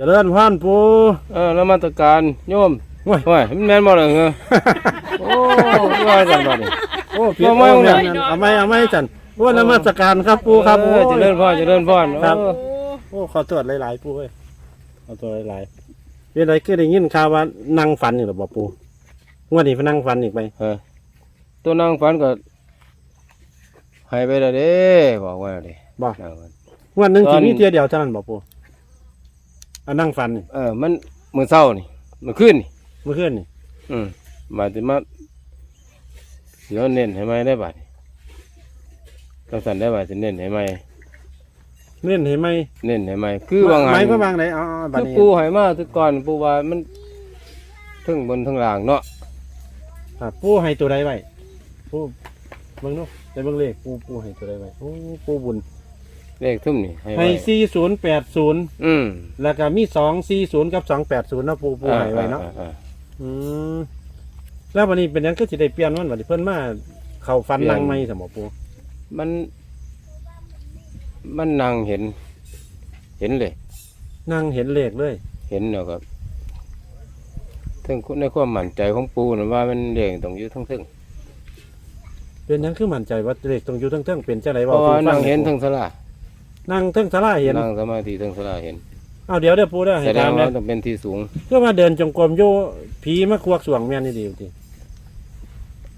เจริญพรปูเออแล้วมาตรการโยมโอ้ยโอ้ยมันแม่นบ่ล่ะเหรอโอ้ว่าจังบัดนี้โอ้ผิดเอาไม้เอาเอาไม้เอาไม้เอาไม้จันโอ้นมัสการครับปูครับเอโอ้อยเจริญพรเจริญพรครับเออโอ้ขอตรวจหลายๆปูเอ้ยขอตรวจหลายๆเป็นไรคือได้ยินข่าวว่านั่งฝันอยู่หรอบ่ปูงวดนี้ไปนั่งฝันอีกไปเออตัวนางฝันก็ให้ไปแล้วเด้บอกว่าเด้บ่นางฝันงวดหนึงตอสินมีเทียเดียวเท่านั้นบ่ปู อันนั่งฝันนี่เออ มันมื้อเช้านี่มื้อคืนนี่ เมื่อคืนนี่อืมมาสิมาเดี๋ยวเน้นให้ไหมได้บัดนี้ก็สั่นได้บัดสิเน้นให้ไหมเล่นเห็นไหมเน้นให้ไหมคือวางไม้หันก็วางไหนอ๋ออ๋อบัดคือนี้ปูให้มาทุกก่อนปูว่ามันทั้งบนทั้งล่างเนาะครับปูให้ตัวใดไว้ปูเบิ่งดูในเบิ่งเลขปูปูให้ตัวใดไว้โอ้ปูบุญ เลขทุ่มนี่ให้ให้ไว้สี่ศูนย์แปดศูนย์อืมแล้วก็มีสองสี่ศูนย์กับสองแปดศูนย์นาะปูปูให้ไว้เนาะอ่อ่อ่อืมแล้ววันนี้เป็นหยังก็สิได้เปลี่ยนมันวันนี้เพิ่นมาเข้าฟันนางไม่สมอปูมัน มันนั่งเห็น เห็นเลยนางเห็นเลขเลยเห็นแล้วก็ถึงในความมั่นใจของปูนะว่ามันเลขต้องอยู่ทั้งทึ่งเป็นหยังคือมั่นใจว่าเลขตรงอยู่ทั้งเทิงเป็นจังไดเพว่าราะว่านั่งเห็นทั้งสลา นั่งเทิงสลาเห็นนั่งสมาธิทั้งสลาเห็นเอาเดี๋ยวเดี๋ยวปูเด้อให้แสดถางมว่านะต้องเป็นที่สูง เพื่อมาเดินจงกรมอยู่ผีมาควักสวงแม่นนี่ดีติ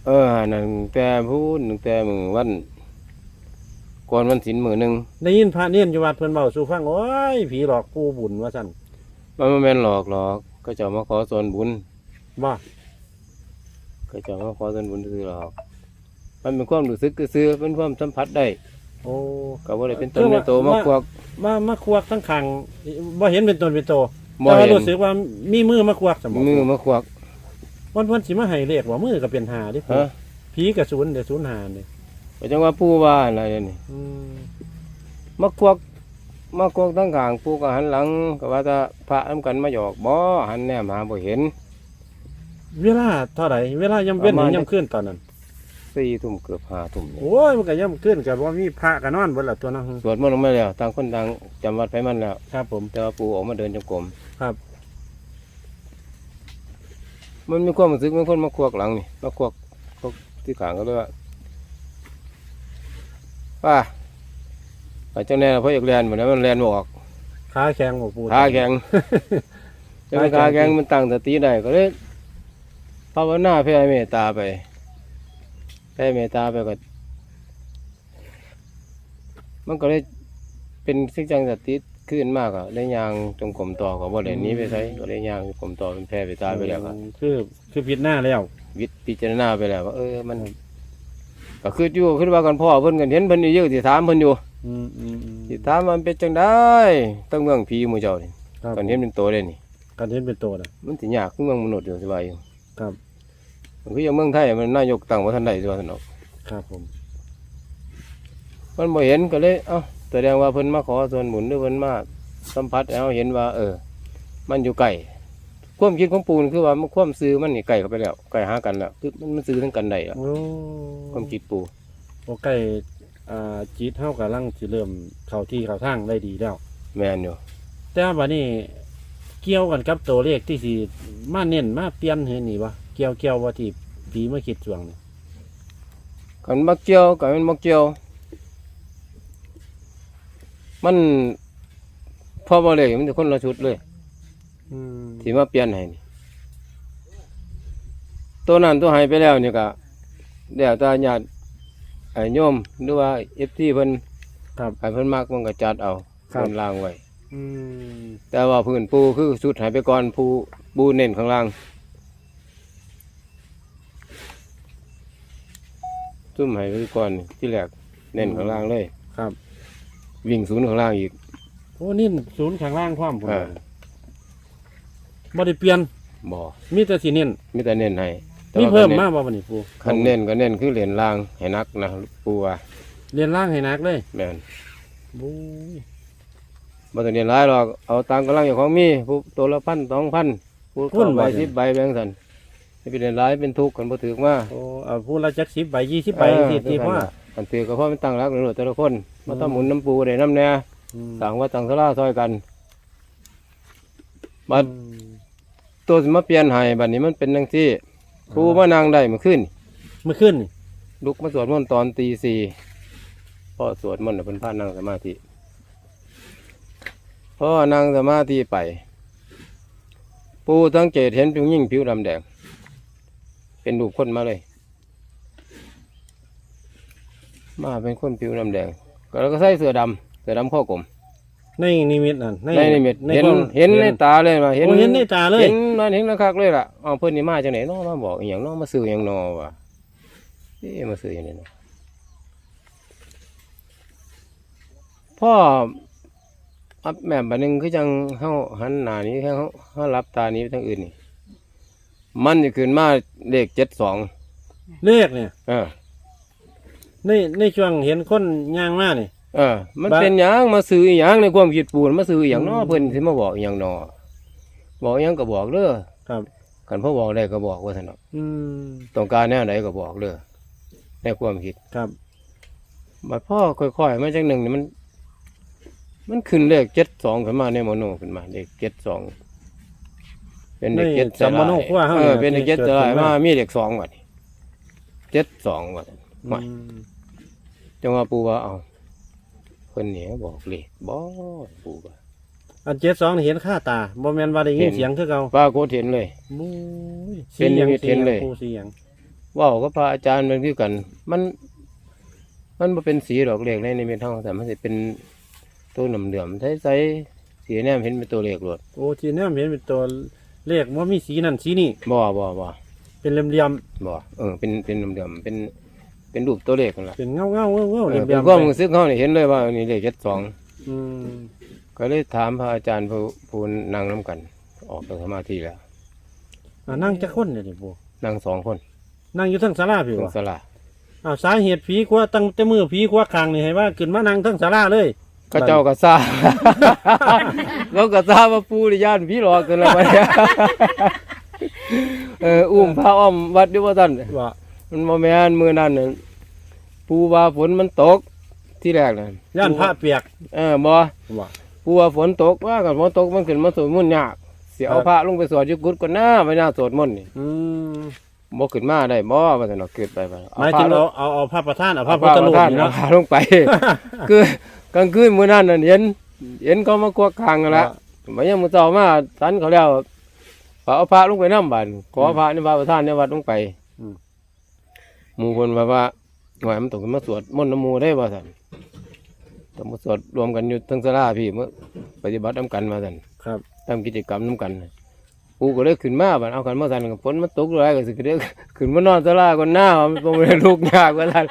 เออนั่นแต่พูดตั้งแต่มือวันก่อนวันศีลมือหนึ่งได้ยินพระเนียนอยู่วัดเพิ่นเว้าสู่ฟังโอ้ยผีหลอกปูบุญว่าซั่นมันไม่แม่นหลอกหรอกก็จะมาขอส่วนบุญ บ่ก็จะมาขอส่วนบุญซื้อหรอก มันเป็นความรู้สึกซื้อๆเป็นความสัมผัสได้ โอ้ก็ว่าได้เป็นต้นเป็นโตมาควักมามาควักทั้งขังบ่เห็นเป็นตนเป็นโตบ่แต่ว่าเห็นรู้สึกว่ามีมือมาควักสมองมือมาควักวันวันสิมาให้เลขว่ามือก็เป็นหาดิฮะผีกับศูนย์เดี๋ยวศูนย์หาเนี่ยก็จังว่าผู้ว่าอะไรนี่อืมมาควักมาควักทั้งข้างผู้ก็หันหลังก็ว่าจะพระน้ำกันมาหยอกบ่หันแนมหาบ่เห็น เวลาเท่าไหร่เวลาย่ำเว้นประมาณย่ำขึ้นตอนนั้น สี่ทุ่มเกือบห้าทุ่มนี่โอ้ยมันก็ย่ำขึ้นกับว่ามีพระกันนอนบนละตัวเนั้นสวดมนต์ลงมาแล้วต่างคนต่างจำวัดไปมันแล้วครับผม แต่ว่าปู่ออกมาเดินจงกรมครับ มันมีความรู้สึกมันคนมาควักหลังนี่มาควักควักที่ขางก็เลยว่าป้าไปเจ้าแน่เพราะอยากเรียนเหมือนนั้นมันเรียนบออกขาแข็งหมปูขาแข็งจะเป็นขาแข็งมันตั้งสติได้ก็เลยภาวนาแผ่เมตตาไป แผ่เมตตาไปก็มันก็เลยเป็นสิ่งจังสติขึ้นมากอะได้ยางจงกรมต่อกับว่าเด่นนี้ไปใช้ก็ได้ยางจงกรมต่อเป็นแผ่ไปตายไปแล้วก็คือคือผิดหน้าแล้ววิทย์พิจารณาไปแล้วว่าเออมัน ก็คืออยู่ขึ้นว่ากันพ่อเพิ่นกันเห็นเพิ่นอยู่เยอะสิถามเพิ่นอยู่อืมอืมอืมสิถามว่ามันเป็นจังได้ตั้งเมืองผีหมู่เจ้านี่ครับกันเห็นเป็นโตเลยนี่การเห็นเป็นตัวนะมันสิยากคือเมืองมนุษย์อยู่สิว่าอยู่ครับมัน คืออย่างเมืองไทยมันนายกตั้งบ่ทันได้สิว่าซั่นดอกครับผม มันบ่เห็นก็เลยเอ้าแสดงว่าเพิ่นมาขอส่วนบุญหรือเพิ่นมาสัมผัสแล้วเห็นว่า เออ มันอยู่ไกลความคิดของปูนคือว่ามันความซื้อมันนี่ไกลเข้าไปแล้วไกลหากันแล้วคือมันมันซื้อทั้งกันได้แล้วโอ้ความคิดปูโอ้ใกล้อ่าจิตเฮากำลังสิเริ่มเข้าที่เข้าทางได้ดีแล้ว แม่นอยู่แต่ว่าบัดนี้เกี่ยวกันกับตัวเลขที่สิมาเน้นมาเปลี่ยนเห็นนี่บ่เกี่ยวเกี่ยวว่าที่ผีมาคิดสวงนี่กันมักเจียวกันมันมักเจียว มันพอบ่เลยมันจะคนละชุดเลยอืมที่มาเปลี่ยนให้นี่ตัวนั้นตัวให้ไปแล้วนี่ก็เดี๋ยวตาญาติไอ้โยมหรือว่าเอฟซีเพิ่นครับให้เพิ่นมักมันก็จัดเอาครับ เพิ่นล่างไว้ อืมแต่ว่าพื้นปูคือชุดให้ไปก่อนปูปูเน้นข้างล่าง ซุ่มให้ไปก่อนนี่ที่แรกเน้นข้างล่างเลย ครับ วิ่งศูนย์ข้างล่างอีก โอ้นี่ศูนย์ข้างล่างพร้อมพุ่นอ่า บ่ได้เปลี่ยน บ่มีแต่สิเน้นมีแต่เน้นให้แต่มีว่าเพิ่มคันมาน้นบ่บัดนี้ปูคันเน้นก็เน้นคือเหรียญล่างให้นักนะปูว่าเรียนล่างให้หนักเลยแม่นบู๊ยบ่ต้องเรียนหลายหรอกเอาตามกำลังอย่างของมีผู้ตัวละพันสองพันผู้เข้าใบสิบใบแบงสัน ไม่เป็นเรียนหลายเป็นทุกข์กันบ่ถือมาโอ้เอาพูดละจัก10ใบ20ใบสิที่ว่าอันถือก็เพราะมันตั้งรักในรถแต่ละคนมาทำหมุนน้ำปูได้น้ำแน่อืมต่างว่าต่างสลาซอยกันบัดตัวสิมาเปลี่ยนให้บัดนี้มันเป็นจังซี่ปูมานั่งได้เมื่อคืนเมื่อคืนนี่ลุกมาสวดมนต์ตอนตีสี่พ่อสวดมนต์น่ะเป็นพระนั่งสมาธิพ่อนั่งสมาธิไป ปูสังเกตเห็นผิวยิ่งผิวดำแดง เป็นรูปคนมาเลย มาเป็นคนผิวดำแดงก็แล้วก็ใส่เสื้อดำเสื้อดำข้อกลมในนิมิตนั่นในนิมิตเห็นความเห็นในตาเลยมาเห็นโอ้เห็นในตาเลยเห็นนั่นเห็นนักคักเลยล่ะเอาเพิ่นนี่มาจังไหนเนาะมาบอกอหย่างเนาะมาซื้ออหย่างเนาะวะเอ๊ะมาซื้ออย่างนี้เนาะพ่ออับแม่บัดหนึงคือจังเฮาหันหน้านี้แค่เฮาเฮารับตานี้ไปทางอื่นนี่ มันจะขึ้นมาเลข72เลขเนี่ยเออ ในในช่วงเห็นคนย่างมานี่ เออ มันบะเป็นหยังมาซื้ออหยังในความคิดปูนมาซื้ออหยังเนาะอืมเพิ่นสิมาบอกอหยังเนาะบอกอหยังก็บอกเด้อครับ กันพ่อบอกได้ก็บอกว่าซั่นเนาะอืมต้องการแนวไหนก็บอกเลยในความคิดครับบัดพ่อค่อยๆมาจากหนึ่งนี่มัน มันขึ้นเลขเจ็ดสองขึ้นมาในโมโนขึ้นมาเลขเจ็ดสอง เป็นเลขเจ็ดในสัมมโนครัวเฮาเอนี่อนะเป็นเลขที่เจ็ดเกิดสลายขึ้นมามามีเลขสองบัดนี้เจ็ดสองบัดอืไม่มจังว่าปูว่าเอาเพิ่นเนี่ยบอกเลขบ่ปูว่าอันเจ็ดสองนี่เห็นค่าตาบ่แม่นว่าได้ยิเห็นนเสียงคือเก่าป้าโคตรเห็นเลยบู๊ยเป็นนิมิตสีเห็นเลยสีผู้เสียงเว้าก็พระอาจารย์มันคือกัน มัน มันบ่เป็นสีดอกเลขในนิมิตเฮาแต่มันสิเป็นตัวน้ำเหลือมใสๆสีแนมเห็นเป็นตัวเลขโลดโอ้ทีนี้เห็นเป็นตัว เลขว่ามีสีนั่นสีนี่บ่บ่บ่เป็นเหลี่ยมบ่เออเป็นเป็นน้ำเหลือมเป็น เป็นรูปตัวเลขนั่นล่ะๆเป็นเงาเงาๆเงาเงาๆเอเหลี่อยมเป็นๆความไปรู้สึกเฮานี่เห็นเลยว่านี่เลข72อืมก็เลยถามพระอาจารย์ผู้ผู้นั่งนํกัน ออกจากสมาธิแล้วอ่านั่งจะคนเนี่ยดิปูนั่งสองคนนั่งอยู่ทั้งศาลาพี่ตรงวะศาลาอ้าวสาเหตุผีกว่าตั้งแต่มือผีกว่าคางนี่ให้ว่าขึ้นมานั่งทั้งศาลาเลย ก็เจ้าก็ทราบเราก็ทราบว่าปู่นี่ย่านพี่หลอกกันแล้วบัดเนี้ยเอออุ้มพระอ้อมวัดอยู่ว่าซั่นว่ามันบ่แม่นมื้อนั้นน่ะปู่ว่าฝนมันตกที่แรกน่ะย่านพระเปียกเออบ่ว่าปู่ว่าฝนตกว่ากันฝนตกมันขึ้นมาสวดมนต์ยากสิเอาครับพระลงไปสวดอยู่กุฏิก่อนหน้าไปหน้าสวดมนต์นี่อืมบ่ขึ้นมาได้บ่ว่าซั่นเนาะเกิดไปบ่หมายถึงเอาเอาเอาพระประธานเอาพพระระพุทธรูปประธานนี่เอาเนาะพระลงไป คือ กลางคืนมื้อนั้นน่ะเห็น เห็นเขามากวกคางกันละบ่ยังมื้อเช้ามาสันเขาแล้วก็เอาพระลงไปนำบัดขอพระในพระประธานในวัดลงไปอืมหมู่เพิ่นว่าว่าหน่อยมันต้องขึ้นมาสวดมนต์น้ำหมู่ได้ว่าซั่นต้องมาสวดรวมกันอยู่ทั้งศาลาพี่เมื่อปฏิบัตินํกันมาซั่นครับทำกิจกรรมนํกัน ปูก็เลยขึ้นมาบัดเอากันมาซั่นก็ฝนมันตกหลายก็สิเด้อขึ้นมานอนศาลาก่อนหน้ามันบ่ได้ลูกยากว่าซั่น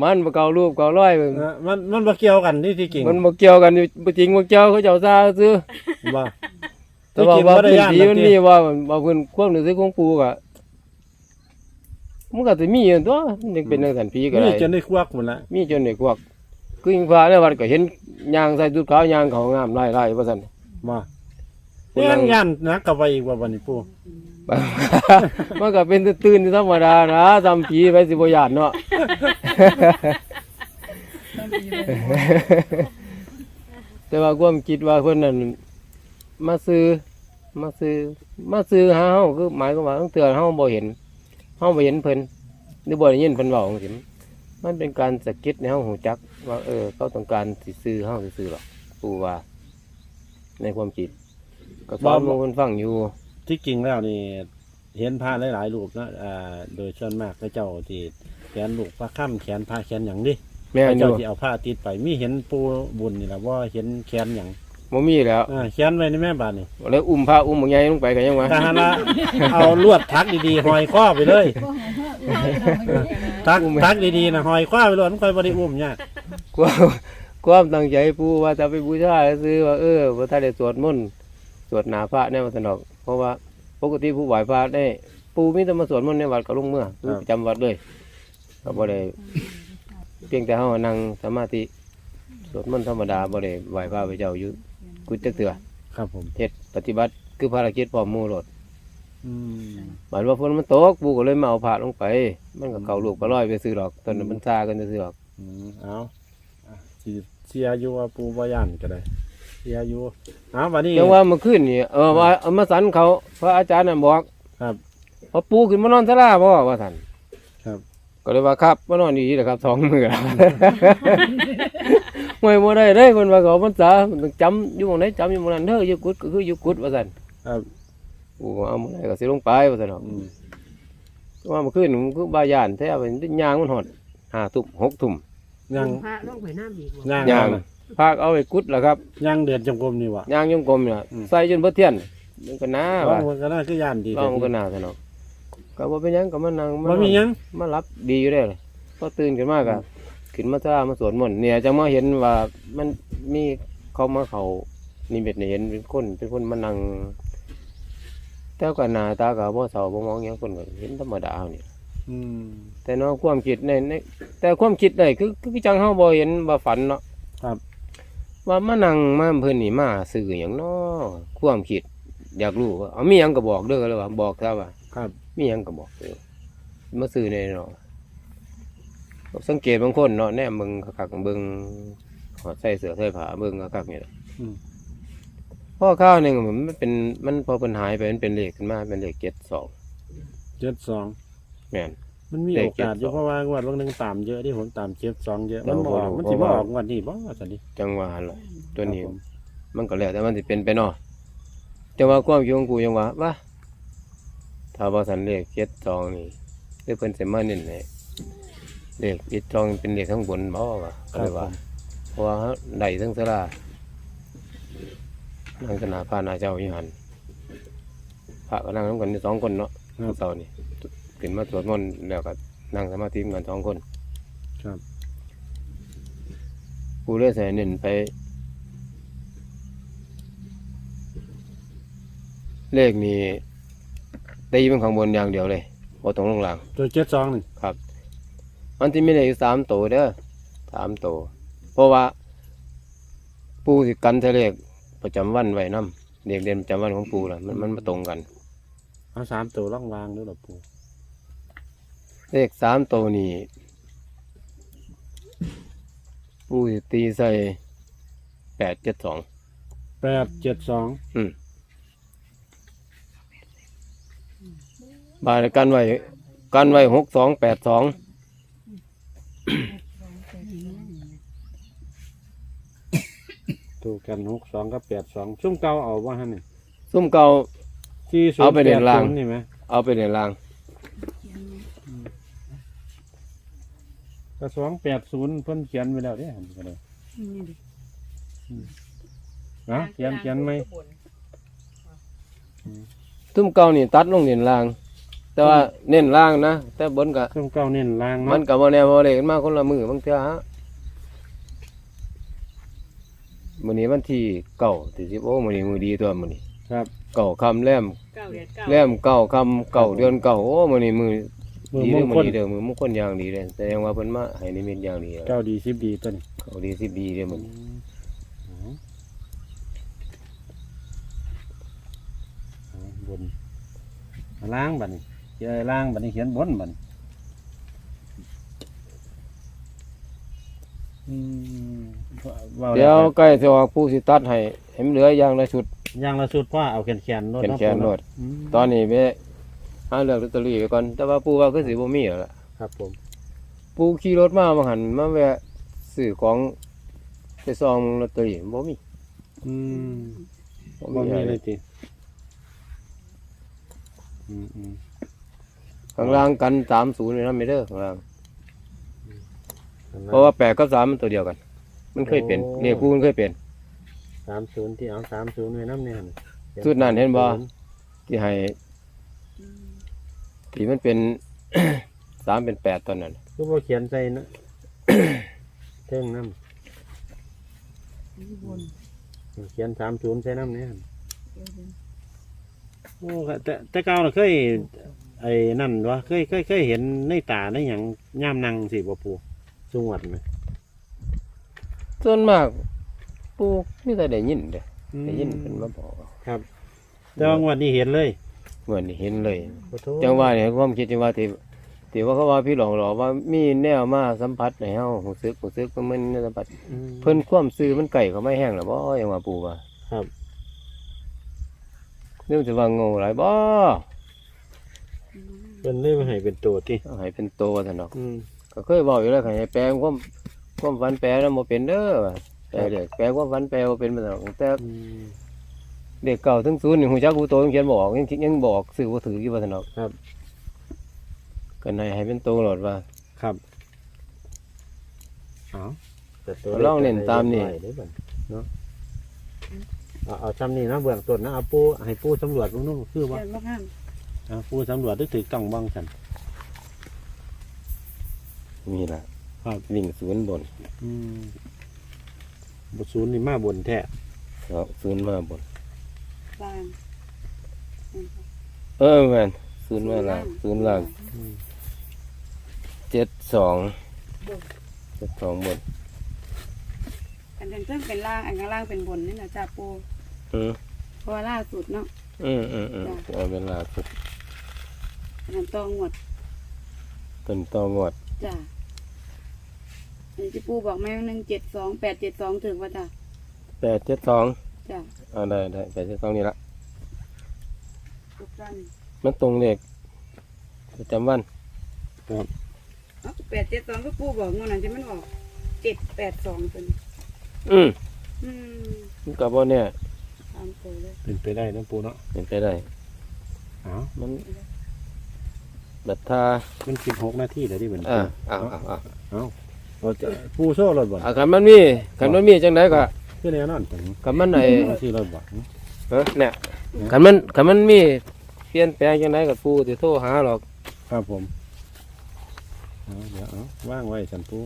มันบ่เก่ารูปเก่าร้อยเออมันมันบ่เกี่ยวกันที่ที่จริงมันบ่เกี่ยวกันอยู่บ่จริงบ่เกี่ยวเขาเจ้าซาซื้อว่าแต่ว่าว่าบ่ได้พื้นย่านที่หรอกมันที่มีว่าว่าเพิ่นความรู้สึกของปู่ก็มันก็สิมีอยู่ตัวมันยังเป็นจังซั่นผีก็ได้นี่จนได้ควักหมดละมีจนได้พวกคืออิงฟ้าในวัดก็เห็นยางใส่ชุดขาวยางเขางามไล่ๆว่าซั่นว่าผู้ เลี้ยนั่งงยันนักกับไปอีกว่าวันนี้ปู มันก็เป็นตื่นๆธรรมดานะทำผีไปสิบ่ญาติเนาะ แต่ว่าความคิดว่าเพิ่นนั่นมาซื้อมาซื้อมาซื้อหาเฮาคือหมายความว่าตั้งเตือนเฮาบ่เห็นเฮาบ่เห็นเพิ่นหรือบ่ได้ยินเพิ่นเว้าจังซี่มันเป็นการสะกิดในเฮาหูจัก ว่าเออเขาต้องการสิซื้อเฮาซื้อหรอกปู่ว่า ในความคิด ก็สอนหมู่เพิ่นฟังอยู่ ที่จริงแล้วนี่ เห็นพระหลายๆรูปนะอ่าโดยส่วนมากพระเจ้าที่แขนลูกพระค่ำแขนพระแขนอย่างนี้แม่พระนอเจ้ายู่ที่เอาผ้าติดไปมีเห็นปูบุญนี่แหละว่าเห็นแขนอย่างบ่มีแล้วอ่าแขนไว้ในแม่บาทนี่แล้วอุ้มพระอุ้มบ่ใหญ่ลงไปก็ยังว่าทหารละเอาลวดทักดีๆหอยข้อไปเลยทักทักดีๆนะหอยข้อไปเลยมันค่อยบริอุ้มเนี่ยากความความตั้งใจปู่ว่าจะไปบูชาซื้อว่าเออบ่ทันได้สวดมนต์ สวดหน้าพระแน่ว่าสนอกเพราะว่าปกติผู้ไหว้พระได้ ปู่มีแต่มาสวดมนต์ในวัดก็ลงเมื่อคือประจำวัดเลยก็บ่ได้เพียงแต่เฮานั่งสมาธิสวดมนต์ธรรมดาบ่ได้ไหว้พระพระเจ้าอยู่กุฏิจักเตือครับผมเฮ็ดปฏิบัติคือภารกิจพร้อมหมู่โลดอืมหมายว่าฝนมันตกปู่ก็เลยมาเอาผ้าลงไป มันก็เก่าลูกก็ร้อยไปซื้อดอกตอนนั้นมันซากันซื้อดอกอืมเอาอะสิเชียร์อยู่ว่าปูบ่ย่านก็ได้เสียอยู่อ้าววันนี้จังว่าเมื่อคืนนี่เออว่าเอามาสันเขาพระอาจารย์น่ะบอกครับพอปูขึ้นมานอนศาลาบ่ว่าท่านครับ ก็เลยว่าครับมานอนดีแหละครับสองมือแล้วไม่บ่ได้เด้เพิ่นว่าเขาพรรษามันต้องจำอยู่หม้องไหนจำอยู่หม้องนั้นเด้ออยู่กุดก็คืออยู่กุดว่าซั่นครับปูก็เอาหม้องไหนก็สิลงไปว่าซั่นเนาะอืมว่าเมื่อคืนมันคือบาย่านแท้เป็นยางมันหอดห้าทุ่มหกทุ่มยัง พระลงไปน้ำอีกบ่ย่าง ย่างน่ะ พากเอาไปกุดแล้วครับย่างเดือดจงกรมนี่วะ ยางยงกลมเนี่ยอืม ใส่จนเบิดเทียนมันก็น่าลอว่างมันก็น่าคือย่านดีลองมันก็น่าซะเนาะก็บ่เป็นหยังก็มานั่งมันมีหยังมารับดีอยู่ได้เลยพอตื่นขึ้นมาก็ขึ้นมาซ่ามาสวดมนต์เนี่ยจะมาเห็นว่ามันมีเขามาเขานี่เบ็ดเนี่ยเห็นเป็นคนเป็นคนมานั่งแต่ก็หน้าตาก็บ่เศร้าบ่มองหยังคนก็เห็นธรรมดาเอานี่อืม แต่เนาะความคิดในในแต่ความคิดได้คือคือจังเฮาบ่เห็นบ่ฝันเนาะครับ ว่ามานั่งมาเพิ่นนี่มาสื่อหยังเนาะความคิด อยากรู้ว่าเอามีหยังก็บอกเด้อเลยว่าบอกซะว่าครับมีหยังก็บอกเด้อมาสื่อในเนาะสังเกตบางคนเนาะแน่มึงคักๆเบิ่งขอดใส่เสื้อใส่ผ้าเบิ่งคักๆนี่ล่ะอืมพอข้าวหนึงมันเป็นมันพอเพิ่นหายไปมันเป็นเลขขึ้นมาเป็นเลข72เจ็ดสองแม่น มันมีเลโอขกาสอยู่72เพราะว่างวดวันหนึ่งตามเยอะที่ผมตามเจ็ดสองเยอะเรามันบบ่อกรู้มันเพสิราะมาว่าออกงวันนี้บ่สันดิจังหวะหั่นล่ะตัวนี้มันก็แล้วแต่มันสิเป็นไปเนาะแต่ว่าความคิดของกูยังว่าว่าถ้าว่าสันเลขเจ็ดสองนี่หรือเพิ่นสิมาเน้นให้เลขเจ็ดสองเป็นเลขข้างบนบ่ว่าก็เลยว่าเพราะว่าได้ทั้งสลานั่งสนาพาหนาเจ้าอยู่หันพระก็นั่งนำกันอยู่สองคนเนาะครับเสาร์นี่ ขึ้นมาสวดมนต์แล้วก็นั่งสมาธิกันสองคนครับ กูเลยใส่เน้นไป เลขนี้ตีเป็นข้างบนอย่างเดียวเลยพอตรงลงล่างตัวเจ็ดสองนี่มันที่มีเลขอยู่สามตัวเด้อสามตัวเพราะว่า ปูสิกันทะเลขประจำวันไว้นํเด็กเด่นประจำวันของปูล่ะมันมันมาตรงกัน เอาสามตัวล่องวางด้วยหรอปู เลขสามตัวนี้ปูสิตีใส่แปดเจ็ดสองแปดเจ็ดสองบาทกันไว้กันไว้หกสองแปดสองถูกกันหกสองกับแปดสองซุ่มเก่าเอาว่าฮะนี่ซุ่มเก่าที่ศูนเอาย์ไปแปเรียดนล่างศูนย์นี่ไหมเอาไปในราง ก็สองแปดศูนย์เพิ่นเขียนไว้แล้วเนี่ยก็เลยนี่ดินะเขียนเขียนไหมซุ่มเก่านี่ตัดลงเน้นราง แต่ว่าเน้นรางนะแต่บนก็ซุ่มเก่าเน้นล่างมันเนาะกับว่าแนวบ่เลยกันมาคนละมือบางเทื่อฮะมื้อนี้วันที่เก้าที่สิบโอ้มื้อนี้มือดีตัวมื้อนี้ครับ เก้าคำแรมเก้าเดือนเก้าแรมเก้าคำเก้าเดือนเก้าโอ้มื้อนี้มือ มือดีมเด้องมื้คอลนี้เด้อมือมงคลอย่างดีเลยแสดงว่าเพิ่นมาให้นิมิตอย่างดีแล้วเก้าดีสิบดีตัวนี้เขาดีสิบดีเด้อมื้อนี้อ๋ออ๋อบนล่างบัดนี้เขียนล่างบัดนี้เขียนบนบัดนี้อืมว้าเดี๋ยวแล้ใกล้สิออกผู้สิตัดให้ให้มันเหลืออย่างละชุด อย่างละสุดพ่อเอาแขนแขนๆโลดแขนเนาะแขนปู่โลเาะดอืมตอนนี้ไป หาเลือกลอตเตอรี่ไปก่อน แต่ว่าปู่ว่าคือสิบ่มีแล้วล่ะ ครับผม ปู่ขี่รถมาบางหันมาแวะซื้อของไปซองลอตเตอรี่บ่มีอืมบ่บ่มีมีอะไรเลยติอืมอืมข้างล่างกัน30นี่นำไม่เด้อข้างล่างอันนั้นเพราะว่า8กับ3มันตัวเดียวกัน มันเคยเป็นโอ้เรียกปู่มันเคยเป็น สามศูนย์ที่เอาสามศูนย์ไว้น้ำเนี่ยหั่นสุดนั้นเห็นบ่ ที่ให้ ที่มันเป็น3เป็น8ตอนนั้นก็บ่เขียนใส่นะ เท่งน้บนำเขียนสามศูนย์ใส่น้ำเนี่ยหั่นโอ้ก็แต่แต่เก่าน่ะเคย ไอ้นั่นวะเคยเคยเคยเห็นในตาในหยังย่ามนังสิบ่ปูสุงวัดไหมส่วนมากปู่มีแต่ได้ยินเด้อได้ยินเพิ่นมาบอกแต่ว่างวดนี้เห็นเลย เหมือนเห็นเลย ขอโทษจังว่าเนี่ยความคิดจังว่าที่ที่ที่ว่าเขาว่าพี่หลอกหลอกว่ามีแนวมาสัมผัสในเฮาหูซึกหูซึกมันมันสัมผัสเพิ่นความซื้อมันไก่เขาไม่แห้งหรอบ่ยังว่าปู่ว่าครับ เรื่องจะว่าโง่หลายบ่เพิ่นเลยมาให้เป็นตัวที่เอาให้เป็นโตซั่นดอก อืม ก็เคยบอกอยู่แล้วค่ะให้แปลงความความฝันแปลแล้วบ่เป็นเด้อว่าแปลเด็กแปลความฝันแปลบ่เป็นมาตลอดแต่ อืม เด็กเก่าถึงศูนย์นี่ฮู้จักกูโตยังเขียนบอกยังยังบอกซื้อบ่ถืออยู่ว่าซั่นดอกครับก็ให้ให้เป็นโตโลดว่า ครับเอาแต่ตัวลองเล่นตามนี่ไว้เด้อบัดเนาะเอาเอาจำนี่นะเบื้องต้นนะเอาปูให้ปูสำรวจลงนู่นคือว่าเดินบ่งามเอาปูสำรวจได้ถือต้องบ้างกัน มีล่ะครับ วิ่งศูนย์บนอืมบศูนย์นี่มาบนแท้เนาะศูนย์มาบน บางเออแม่นศูนย์มาล่างศูนย์ล่างอืมเจ็ดสองเจ็ดสองบนอันเทิงๆเป็นล่างอันข้างล่างเป็นบนนี่นะจ้าปูอืมเพราะว่าล่าสุดเนาะอืมอืมอืมเอาเวลาสุดอันนั้นตองหมดต้นตองวดจ้าอันนี้ที่ปูบอกแม่หนึ่งเจ็ดสองแปดเจ็ดสองถึงว่าจ้าแปดเจ็ดสอง จ้าเอาได้ได้แปดเจ็ดสองนี่ละทุกท่านมันตรงเลขประจำวันแปดเจ็ดสองก็ปูบอกเงินนั้นจะมันออกเจ็ดแปดสองเป็นอืมอืมมันกับว่าเนี่ยตามตัวเลยเป็นไปได้นะปูเนาะเป็นไปได้เอามันแบบทามันสิบหกนาทีเดี๋ยวที่เป็นอ่าเอ่าอ่าเอาเราจะปูโซ่รถบ่อ่าคันมันมีคันมันมีจังไดก็ คือแน่นอนถึงคันมันไหนที่รถบ่เออเนี่ยคันมันคันมันมีเปลี่ยนแปลงจังไดกับปูสิโทรหาหรอกครับผมเอาเดี๋ยวเอาว่างไว้สันปู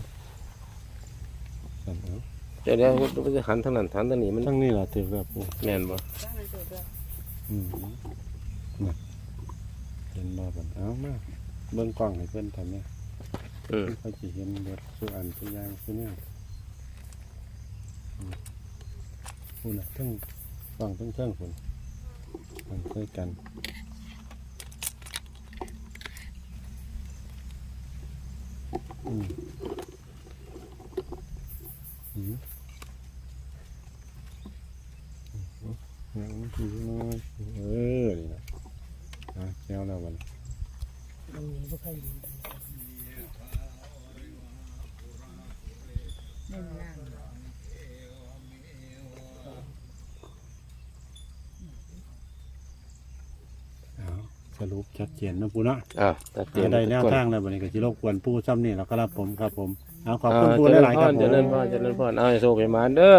สันเอาเดี๋ยวเดี๋ยวมันจะหันทางนั้นหันทางนี้มันทั้งนี้ล่ะถือแบบปูแม่นบ่จ้างมันจบแล้วอืมน่ะเห็นบ่บ่เอามาเบิ่งกล้องให้เพิ่นทำเนี่ยอืมเขาสิเห็นเบิดสุอันสุอยางสุเนี่ย อืมพูดน่ะทั้งฟังทั้งเทั้งคนมันช่วยกันอืมอืมอืมอืมน้อยเออนี่นะอะแก้วแล้ววันอันนี้บ่เคยเห็นเล่นล่าง เอาสรุป ชัดเจนเนาะปูเนาะอ่าตัดเจนได้แนวทุกคนทางแล้ววันนี้ก็สิรบกวนปูซ้ำนี่แล้วก็รับผมครับผมเอาขอบอ่าคุณปูเจริญหลายพๆครับรผเจมริญพรเจริญพรเอาให้โชคให้หมานเด้อ